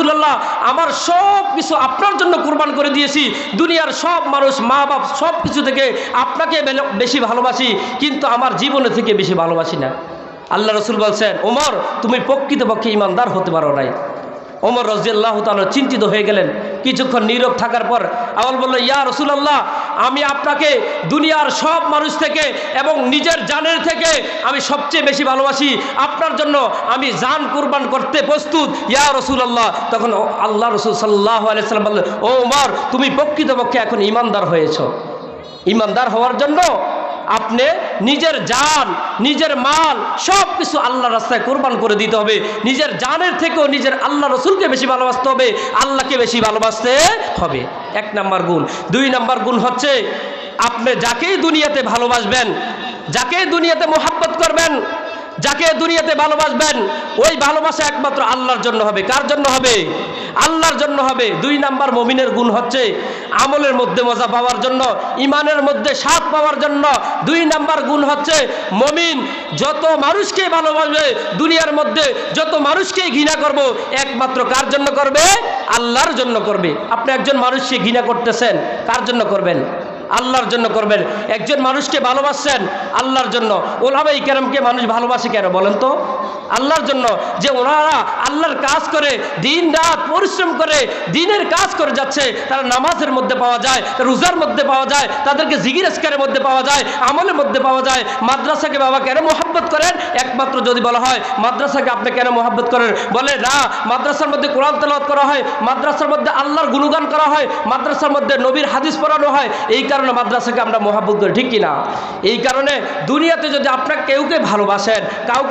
রসুল্লাহ আমার সব কিছু আপনার জন্য কোরবান করে দিয়েছি। দুনিয়ার সব মানুষ, মা বাপ সব কিছু থেকে আপনাকে বেশি ভালোবাসি, কিন্তু আমার জীবনে থেকে বেশি ভালোবাসি না। আল্লাহ রসুল বলছেন, ওমর, তুমি প্রকৃতপক্ষে ইমানদার হতে পারো নাই। ওমর রজিয়াল্লাহ তাল চিন্তিত হয়ে গেলেন। কিছুক্ষণ নীরব থাকার পর আমল বলল, ইয়া রসুলাল্লাহ, আমি আপনাকে দুনিয়ার সব মানুষ থেকে এবং নিজের জানের থেকে আমি সবচেয়ে বেশি ভালোবাসি। আপনার জন্য আমি জান কুরবান করতে প্রস্তুত। ইয়া রসুলাল্লাহ। তখন আল্লাহ রসুল সাল্লাহ আলাইসাল্লাম বললেন ও ওমর, তুমি প্রকৃতপক্ষে এখন ইমানদার হয়েছ। ইমানদার হওয়ার জন্য আপনি নিজের জান, নিজের মাল সব কিছু আল্লাহ রাস্তায় কোরবান করে দিতে হবে। নিজের জানের থেকেও নিজের আল্লাহ রসুলকে বেশি ভালোবাসতে হবে, আল্লাহকে বেশি ভালোবাসতে হবে। এক নাম্বার গুণ। দুই নাম্বার গুণ হচ্ছে, আপনি যাকেই দুনিয়াতে ভালোবাসবেন, যাকেই দুনিয়াতে মোহাব্বত করবেন যাকে দুনিয়াতে ভালোবাসবেন, ওই ভালোবাসা একমাত্র আল্লাহর জন্য হবে। কার জন্য হবে? আল্লাহর জন্য হবে। দুই নাম্বার মমিনের গুণ হচ্ছে আমলের মধ্যে মজা পাওয়ার জন্য ইমানের মধ্যে স্বাদ পাওয়ার জন্য। দুই নাম্বার গুণ হচ্ছে মমিন, যত মানুষকে ভালোবাসবে দুনিয়ার মধ্যে, যত মানুষকে ঘৃণা করব, একমাত্র কার জন্য করবে? আল্লাহর জন্য করবে। আপনি একজন মানুষকে ঘৃণা করতেছেন, কার জন্য করবেন? আল্লাহর জন্য করবেন। একজন মানুষকে ভালোবাসছেন, আল্লাহর জন্য। ওলামাই কেরামকে মানুষ ভালোবাসে কেন বলেন তো? আল্লাহর জন্য যে ওনারা আল্লাহর কাজ করে, দিন রাত পরিশ্রম করে, দিনের কাজ করে যাচ্ছে, তারা নামাজের মধ্যে পাওয়া যায়, রোজার মধ্যে পাওয়া যায়, তাদেরকে জিগির এসকারের মধ্যে পাওয়া যায়, আমলের মধ্যে পাওয়া যায়। মাদ্রাসাকে বাবা কেন মোহাব্বত করেন? একমাত্র যদি বলা হয়, মাদ্রাসাকে আপনি কেন মোহাব্বত করেন? বলে, না, মাদ্রাসার মধ্যে কোরআন তেলাওয়াত করা হয়, মাদ্রাসার মধ্যে আল্লাহর গুণগান করা হয়, মাদ্রাসার মধ্যে নবীর হাদিস পড়ানো হয়, এই কারণে মাদ্রাসাকে আমরা মোহাব্বত করি, ঠিক কিনা? এই কারণে দুনিয়াতে যদি আপনার কেউকে ভালোবাসেন, কাউকে